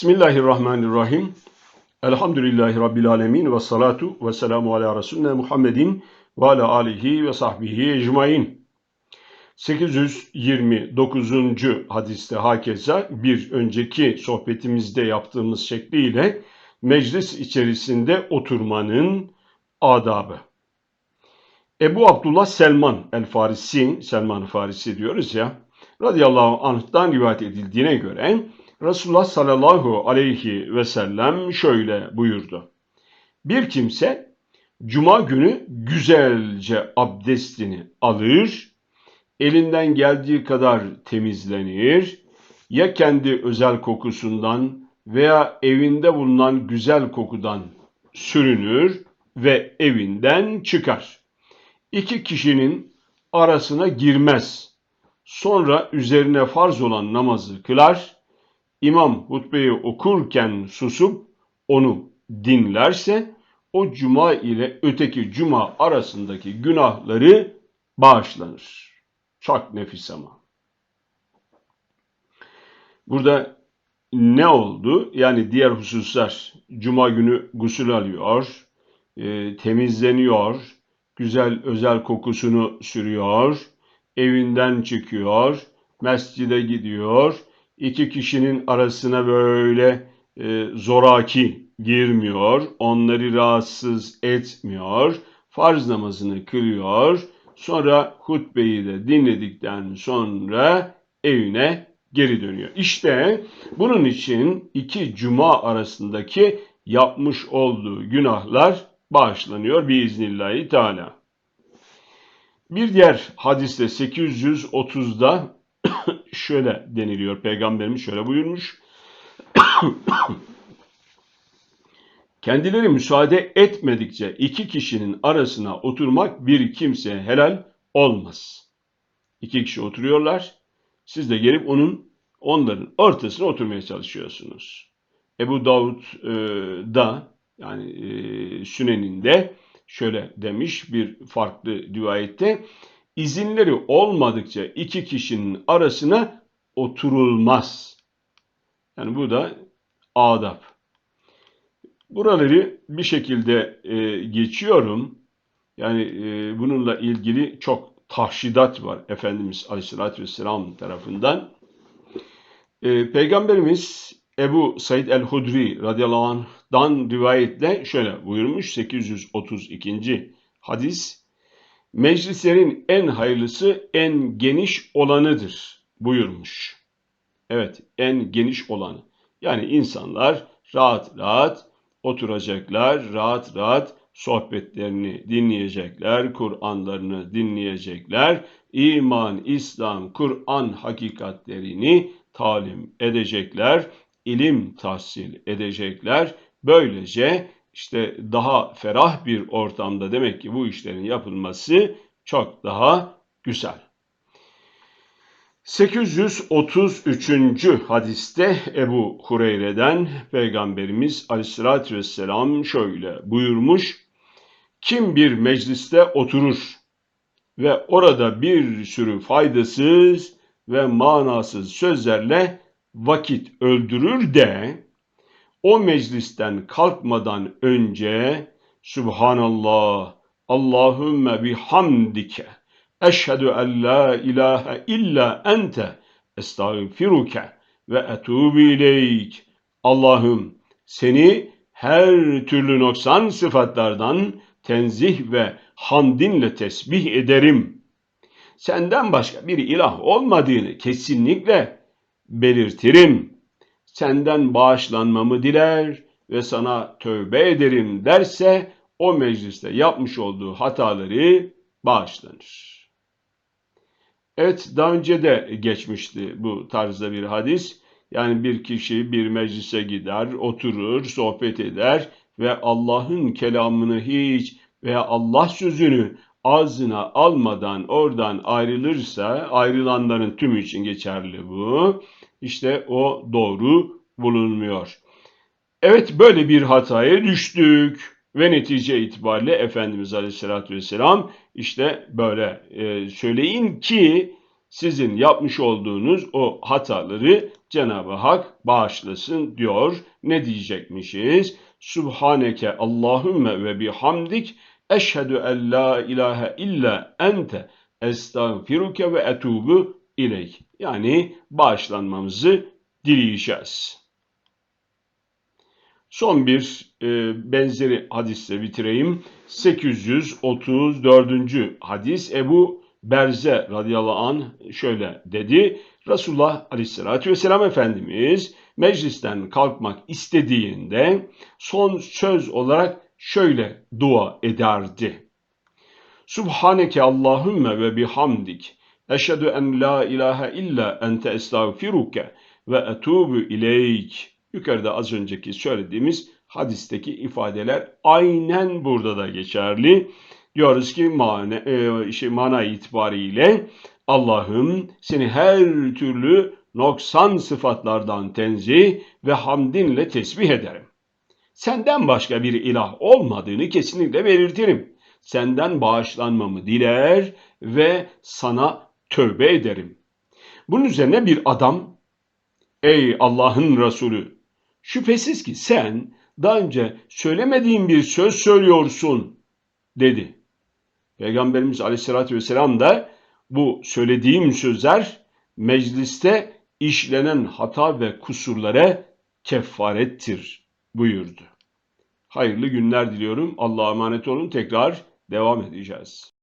Bismillahirrahmanirrahim. Elhamdülillahi Rabbil alemin ve salatu ve selamu ala Resulüne Muhammedin ve ala alihi ve sahbihi ecmain. 829. hadiste hakeza bir önceki sohbetimizde yaptığımız şekliyle meclis içerisinde oturmanın adabı. Ebu Abdullah Selman el-Farisi, Selman Farisi diyoruz ya, radıyallahu anh'tan rivayet edildiğine göre Resulullah sallallahu aleyhi ve sellem şöyle buyurdu. Bir kimse cuma günü güzelce abdestini alır, elinden geldiği kadar temizlenir, ya kendi özel kokusundan veya evinde bulunan güzel kokudan sürünür ve evinden çıkar. İki kişinin arasına girmez. Sonra üzerine farz olan namazı kılar, İmam hutbeyi okurken susup onu dinlerse o cuma ile öteki cuma arasındaki günahları bağışlanır. Çok nefis ama. Burada ne oldu? Yani diğer hususlar cuma günü gusül alıyor, e, temizleniyor, güzel özel kokusunu sürüyor, evinden çıkıyor, mescide gidiyor, iki kişinin arasına böyle e, zoraki girmiyor, onları rahatsız etmiyor, farz namazını kılıyor, sonra hutbeyi de dinledikten sonra evine geri dönüyor. İşte bunun için iki cuma arasındaki yapmış olduğu günahlar bağışlanıyor biiznillahü teala. Bir diğer hadiste 830'da şöyle deniliyor. Peygamberimiz şöyle buyurmuş. Kendileri müsaade etmedikçe iki kişinin arasına oturmak bir kimseye helal olmaz. İki kişi oturuyorlar. Siz de gelip onun onların ortasına oturmaya çalışıyorsunuz. Ebu Davud e, da yani e, Sünen'inde şöyle demiş bir farklı rivayette izinleri olmadıkça iki kişinin arasına oturulmaz. Yani bu da adab. Buraları bir şekilde e, geçiyorum. Yani e, bununla ilgili çok tahşidat var Efendimiz Aleyhisselatü Vesselam tarafından. E, Peygamberimiz Ebu Said el-Hudri radıyallahu anh'dan rivayetle şöyle buyurmuş 832. hadis meclislerin en hayırlısı en geniş olanıdır buyurmuş. Evet en geniş olanı. Yani insanlar rahat rahat oturacaklar, rahat rahat sohbetlerini dinleyecekler, Kur'anlarını dinleyecekler, iman, İslam, Kur'an hakikatlerini talim edecekler, ilim tahsil edecekler. Böylece işte daha ferah bir ortamda demek ki bu işlerin yapılması çok daha güzel. 833. hadiste Ebu Hureyre'den Peygamberimiz aleyhissalatü vesselam şöyle buyurmuş. Kim bir mecliste oturur ve orada bir sürü faydasız ve manasız sözlerle vakit öldürür de o meclisten kalkmadan önce Subhanallah, Allahümme bihamdike, eşhedü en la ilahe illa ente, estağfiruke ve etubu ileyk. Allah'ım seni her türlü noksan sıfatlardan tenzih ve hamdinle tesbih ederim. Senden başka bir ilah olmadığını kesinlikle belirtirim senden bağışlanmamı diler ve sana tövbe ederim derse o mecliste yapmış olduğu hataları bağışlanır. Evet daha önce de geçmişti bu tarzda bir hadis. Yani bir kişi bir meclise gider, oturur, sohbet eder ve Allah'ın kelamını hiç veya Allah sözünü ağzına almadan oradan ayrılırsa, ayrılanların tümü için geçerli bu işte o doğru bulunmuyor. Evet böyle bir hataya düştük ve netice itibariyle Efendimiz Aleyhisselatü Vesselam işte böyle e, söyleyin ki sizin yapmış olduğunuz o hataları Cenab-ı Hak bağışlasın diyor. Ne diyecekmişiz? Subhaneke Allahümme ve bihamdik eşhedü en la ilahe illa ente estağfiruke ve etubu ileyk. Yani bağışlanmamızı dileyeceğiz. Son bir e, benzeri hadisle bitireyim. 834. hadis Ebu Berze radıyallahu anh şöyle dedi. Resulullah aleyhissalatü vesselam Efendimiz meclisten kalkmak istediğinde son söz olarak şöyle dua ederdi. Subhaneke Allahümme ve bihamdik. Eşhedü en la ilahe illa ente estağfiruke ve etubu ileyk. Yukarıda az önceki söylediğimiz hadisteki ifadeler aynen burada da geçerli. Diyoruz ki mana, e, şey, mana itibariyle Allah'ım seni her türlü noksan sıfatlardan tenzih ve hamdinle tesbih ederim. Senden başka bir ilah olmadığını kesinlikle belirtirim. Senden bağışlanmamı diler ve sana tövbe ederim. Bunun üzerine bir adam, ey Allah'ın Resulü, şüphesiz ki sen daha önce söylemediğin bir söz söylüyorsun, dedi. Peygamberimiz aleyhissalatü vesselam da bu söylediğim sözler mecliste işlenen hata ve kusurlara kefarettir buyurdu. Hayırlı günler diliyorum. Allah'a emanet olun. Tekrar devam edeceğiz.